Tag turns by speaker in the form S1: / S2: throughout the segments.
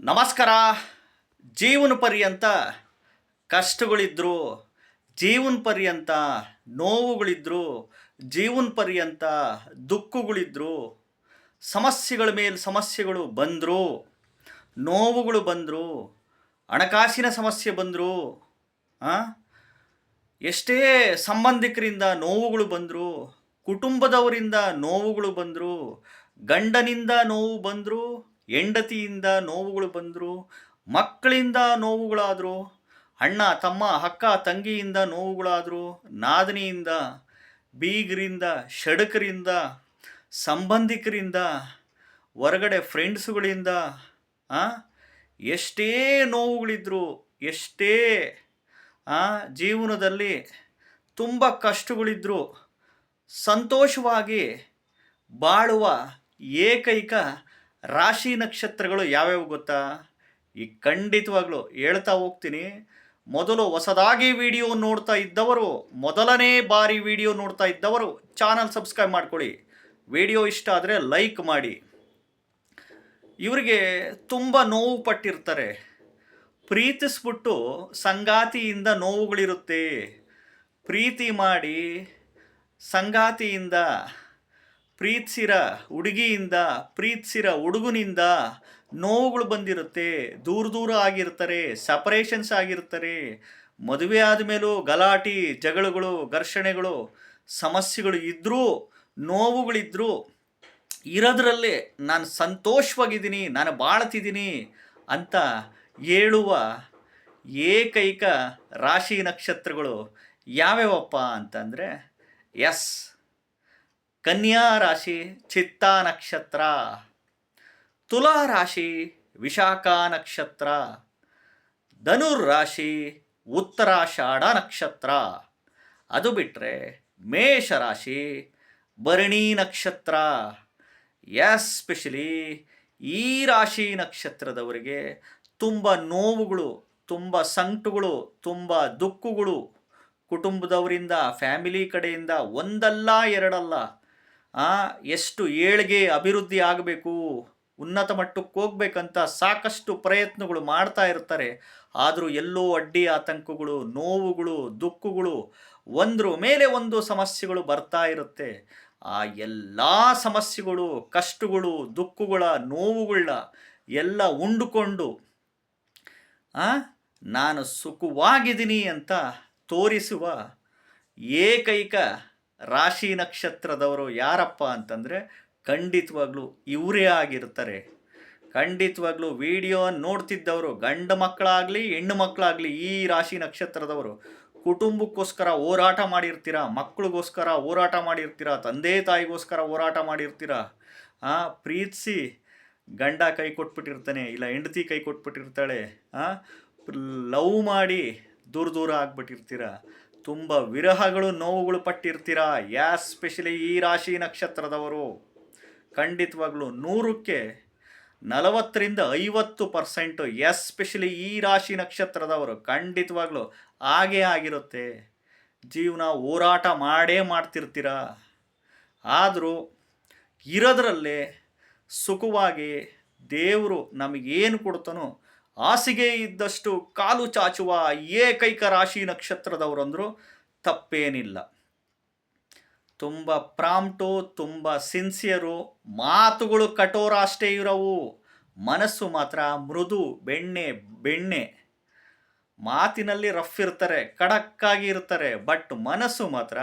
S1: ನಮಸ್ಕಾರ. ಜೀವನ ಪರ್ಯಂತ ಕಷ್ಟಗಳಿದ್ರು, ಜೀವನ ಪರ್ಯಂತ ನೋವುಗಳಿದ್ರು, ಜೀವನ ಪರ್ಯಂತ ದುಃಖಗಳಿದ್ರು, ಸಮಸ್ಯೆಗಳ ಮೇಲೆ ಸಮಸ್ಯೆಗಳು ಬಂದರು, ನೋವುಗಳು ಬಂದರು, ಹಣಕಾಸಿನ ಸಮಸ್ಯೆ ಬಂದರು ಎಷ್ಟೇ ಸಂಬಂಧಿಕರಿಂದ ನೋವುಗಳು ಬಂದರು, ಕುಟುಂಬದವರಿಂದ ನೋವುಗಳು ಬಂದರು, ಗಂಡನಿಂದ ನೋವು ಬಂದರು ಹೆಂಡತಿಯಿಂದ ನೋವುಗಳು ಬಂದರು, ಮಕ್ಕಳಿಂದ ನೋವುಗಳಾದರು, ಅಣ್ಣ, ತಮ್ಮ, ಅಕ್ಕ, ತಂಗಿಯಿಂದ ನೋವುಗಳಾದರು, ನಾದನಿಯಿಂದ, ಬೀಗರಿಂದ, ಷಡಕರಿಂದ, ಸಂಬಂಧಿಕರಿಂದ, ಹೊರಗಡೆ ಫ್ರೆಂಡ್ಸುಗಳಿಂದ ಎಷ್ಟೇ ನೋವುಗಳಿದ್ರು, ಎಷ್ಟೇ ಜೀವನದಲ್ಲಿ ತುಂಬ ಕಷ್ಟಗಳಿದ್ರು, ಸಂತೋಷವಾಗಿ ಬಾಳುವ ಏಕೈಕ ರಾಶಿ ನಕ್ಷತ್ರಗಳು ಯಾವ್ಯಾವ ಗೊತ್ತಾ? ಈ ಖಂಡಿತವಾಗ್ಲೂ ಹೇಳ್ತಾ ಹೋಗ್ತೀನಿ. ಮೊದಲು ಹೊಸದಾಗಿ ವಿಡಿಯೋ ನೋಡ್ತಾ ಇದ್ದವರು, ಮೊದಲನೇ ಬಾರಿ ವಿಡಿಯೋ ನೋಡ್ತಾ ಇದ್ದವರು ಚಾನಲ್ ಸಬ್ಸ್ಕ್ರೈಬ್ ಮಾಡ್ಕೊಳ್ಳಿ. ವಿಡಿಯೋ ಇಷ್ಟ ಆದರೆ ಲೈಕ್ ಮಾಡಿ. ಇವರಿಗೆ ತುಂಬ ನೋವು ಪಟ್ಟಿರ್ತಾರೆ. ಪ್ರೀತಿಸ್ಬಿಟ್ಟು ಸಂಗಾತಿಯಿಂದ ನೋವುಗಳಿರುತ್ತೆ. ಪ್ರೀತಿ ಮಾಡಿ ಸಂಗಾತಿಯಿಂದ ಪ್ರೀತಿಸಿರ ಹುಡುಗಿಯಿಂದ ಪ್ರೀತಿಸಿರ ಹುಡುಗನಿಂದ ನೋವುಗಳು ಬಂದಿರುತ್ತೆ, ದೂರ ದೂರ ಆಗಿರ್ತಾರೆ ಸಪರೇಷನ್ಸ್ ಆಗಿರ್ತಾರೆ, ಮದುವೆ ಆದಮೇಲೂ ಗಲಾಟೆ, ಜಗಳಗಳು, ಘರ್ಷಣೆಗಳು, ಸಮಸ್ಯೆಗಳು ಇದ್ದರೂ ನೋವುಗಳಿದ್ದರೂ ಇರೋದ್ರಲ್ಲೇ ನಾನು ಸಂತೋಷವಾಗಿದ್ದೀನಿ, ನಾನು ಬಾಳ್ತಿದ್ದೀನಿ ಅಂತ ಹೇಳುವ ಏಕೈಕ ರಾಶಿ ನಕ್ಷತ್ರಗಳು ಯಾವ್ಯಾವಪ್ಪ ಅಂತಂದರೆ ಎಸ್. ಕನ್ಯಾ ರಾಶಿ, ಚಿತ್ತಾ ನಕ್ಷತ್ರ. ತುಲಾ ರಾಶಿ, ವಿಶಾಖ ನಕ್ಷತ್ರ. ಧನುರ್ ರಾಶಿ ಉತ್ತರಾಷಾಢ ನಕ್ಷತ್ರ. ಅದು ಬಿಟ್ಟರೆ ಮೇಷ ರಾಶಿ, ಭರಣಿ ನಕ್ಷತ್ರ. ಎಸ್ಪೆಷಲಿ ಈ ರಾಶಿ ನಕ್ಷತ್ರದವರಿಗೆ ತುಂಬ ನೋವುಗಳು, ತುಂಬ ಸಂಕಟಗಳು, ತುಂಬ ದುಃಖಗಳು. ಕುಟುಂಬದವರಿಂದ ಫ್ಯಾಮಿಲಿ ಕಡೆಯಿಂದ ಒಂದಲ್ಲ ಎರಡಲ್ಲ. ಆ, ಎಷ್ಟು ಏಳಿಗೆ ಅಭಿವೃದ್ಧಿ ಆಗಬೇಕು ಉನ್ನತ ಮಟ್ಟಕ್ಕೆ ಹೋಗ್ಬೇಕಂತ ಸಾಕಷ್ಟು ಪ್ರಯತ್ನಗಳು ಮಾಡ್ತಾ ಇರ್ತಾರೆ. ಆದರೂ ಎಲ್ಲೋ ಅಡ್ಡಿ ಆತಂಕಗಳು ನೋವುಗಳು ದುಃಖಗಳು ಒಂದ್ರ ಮೇಲೆ ಒಂದು ಸಮಸ್ಯೆಗಳು ಬರ್ತಾ ಇರುತ್ತೆ. ಆ ಎಲ್ಲ ಸಮಸ್ಯೆಗಳು ಕಷ್ಟಗಳು ದುಃಖಗಳ ನೋವುಗಳ ಎಲ್ಲ ಉಂಡುಕೊಂಡು ನಾನು ಸುಖವಾಗಿದ್ದೀನಿ ಅಂತ ತೋರಿಸುವ ಏಕೈಕ ರಾಶಿ ನಕ್ಷತ್ರದವರು ಯಾರಪ್ಪ ಅಂತಂದರೆ ಖಂಡಿತವಾಗ್ಲೂ ಇವರೇ ಆಗಿರ್ತಾರೆ. ಖಂಡಿತವಾಗ್ಲೂ ವಿಡಿಯೋ ನೋಡ್ತಿದ್ದವರು, ಗಂಡು ಮಕ್ಕಳಾಗಲಿ, ಹೆಣ್ಣು ಮಕ್ಕಳಾಗಲಿ ಈ ರಾಶಿ ನಕ್ಷತ್ರದವರು ಕುಟುಂಬಕ್ಕೋಸ್ಕರ ಹೋರಾಟ ಮಾಡಿರ್ತೀರ, ಮಕ್ಕಳಿಗೋಸ್ಕರ ಹೋರಾಟ ಮಾಡಿರ್ತೀರ, ತಂದೆ ತಾಯಿಗೋಸ್ಕರ ಹೋರಾಟ ಮಾಡಿರ್ತೀರ? ಪ್ರೀತಿಸಿ ಗಂಡ ಕೈ ಕೊಟ್ಬಿಟ್ಟಿರ್ತಾನೆ, ಇಲ್ಲ ಹೆಂಡತಿ ಕೈ ಕೊಟ್ಬಿಟ್ಟಿರ್ತಾಳೆ ಲವ್ ಮಾಡಿ ದೂರ ದೂರ ಆಗ್ಬಿಟ್ಟಿರ್ತೀರ? ತುಂಬ ವಿರಹಗಳು ನೋವುಗಳು ಪಟ್ಟಿರ್ತೀರ? ಸ್ಪೆಷಲಿ ಈ ರಾಶಿ ನಕ್ಷತ್ರದವರು. ಖಂಡಿತವಾಗ್ಲೂ ನೂರಕ್ಕೆ ನಲವತ್ತರಿಂದ ಐವತ್ತು ಪರ್ಸೆಂಟು ಎಸ್ಪೆಷಲಿ ಈ ರಾಶಿ ನಕ್ಷತ್ರದವರು ಖಂಡಿತವಾಗ್ಲೂ ಹಾಗೇ ಆಗಿರುತ್ತೆ. ಜೀವನ ಹೋರಾಟ ಮಾಡೇ ಮಾಡ್ತಿರ್ತೀರ? ಆದರೂ ಇರೋದ್ರಲ್ಲೇ ಸುಖವಾಗಿ ದೇವರು ನಮಗೇನು ಕೊಡ್ತಾನೋ ಹಾಸಿಗೆ ಇದ್ದಷ್ಟು ಕಾಲು ಚಾಚುವ ಏಕೈಕ ರಾಶಿ ನಕ್ಷತ್ರದವರಂದ್ರು ತಪ್ಪೇನಿಲ್ಲ. ತುಂಬ ಪ್ರಾಂಪ್ಟು ತುಂಬ ಸಿನ್ಸಿಯರು, ಮಾತುಗಳು ಕಠೋರ ಅಷ್ಟೇ ಇರವು. ಮನಸ್ಸು ಮಾತ್ರ ಮೃದು, ಬೆಣ್ಣೆ ಬೆಣ್ಣೆ. ಮಾತಿನಲ್ಲಿ ರಫ್ ಇರ್ತಾರೆ ಖಡಕ್ಕಾಗಿ ಇರ್ತಾರೆ, ಬಟ್ ಮನಸ್ಸು ಮಾತ್ರ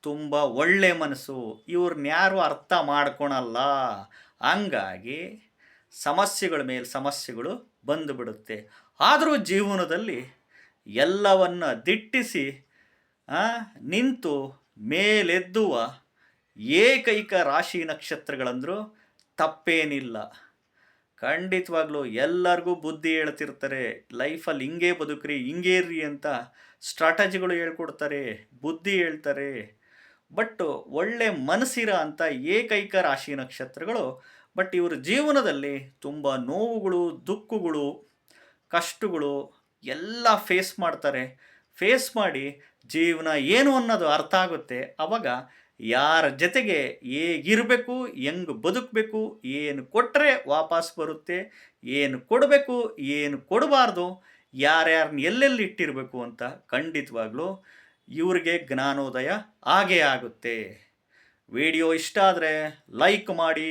S1: ತುಂಬ ಒಳ್ಳೆ ಮನಸ್ಸು. ಇವ್ರನ್ನ ಯಾರು ಅರ್ಥ ಮಾಡ್ಕೊಳಲ್ಲ. ಹಂಗಾಗಿ ಸಮಸ್ಯೆಗಳ ಮೇಲೆ ಸಮಸ್ಯೆಗಳು ಬಂದುಬಿಡುತ್ತೆ. ಆದರೂ ಜೀವನದಲ್ಲಿ ಎಲ್ಲವನ್ನು ದಿಟ್ಟಿಸಿ ನಿಂತು ಮೇಲೆದ್ದುವ ಏಕೈಕ ರಾಶಿ ನಕ್ಷತ್ರಗಳಂದರೂ ತಪ್ಪೇನಿಲ್ಲ. ಖಂಡಿತವಾಗ್ಲೂ ಎಲ್ಲರಿಗೂ ಬುದ್ಧಿ ಹೇಳ್ತಿರ್ತಾರೆ, ಲೈಫಲ್ಲಿ ಹಿಂಗೆ ಬದುಕ್ರಿ, ಹಿಂಗೇ ಇರ್ರಿ ಅಂತ ಸ್ಟ್ರಾಟಜಿಗಳು ಹೇಳ್ಕೊಡ್ತಾರೆ, ಬುದ್ಧಿ ಹೇಳ್ತಾರೆ. ಬಟ್ ಒಳ್ಳೆ ಮನಸ್ಸಿರ ಅಂತ ಏಕೈಕ ರಾಶಿ ನಕ್ಷತ್ರಗಳು ಬಟ್ ಇವ್ರ ಜೀವನದಲ್ಲಿ ತುಂಬ ನೋವುಗಳು, ದುಃಖಗಳು, ಕಷ್ಟಗಳು ಎಲ್ಲ ಫೇಸ್ ಮಾಡ್ತಾರೆ. ಫೇಸ್ ಮಾಡಿ ಜೀವನ ಏನು ಅನ್ನೋದು ಅರ್ಥ ಆಗುತ್ತೆ. ಅವಾಗ ಯಾರ ಜೊತೆಗೆ ಹೇಗಿರಬೇಕು, ಹೆಂಗ್ ಬದುಕಬೇಕು, ಏನು ಕೊಟ್ಟರೆ ವಾಪಸ್ ಬರುತ್ತೆ, ಏನು ಕೊಡಬೇಕು, ಏನು ಕೊಡಬಾರ್ದು ಯಾರ್ಯಾರನ್ನ ಎಲ್ಲೆಲ್ಲಿ ಇಟ್ಟಿರಬೇಕು ಅಂತ ಖಂಡಿತವಾಗ್ಲೂ ಇವ್ರಿಗೆ ಜ್ಞಾನೋದಯ ಆಗೇ ಆಗುತ್ತೆ. ವಿಡಿಯೋ ಇಷ್ಟ ಆದರೆ ಲೈಕ್ ಮಾಡಿ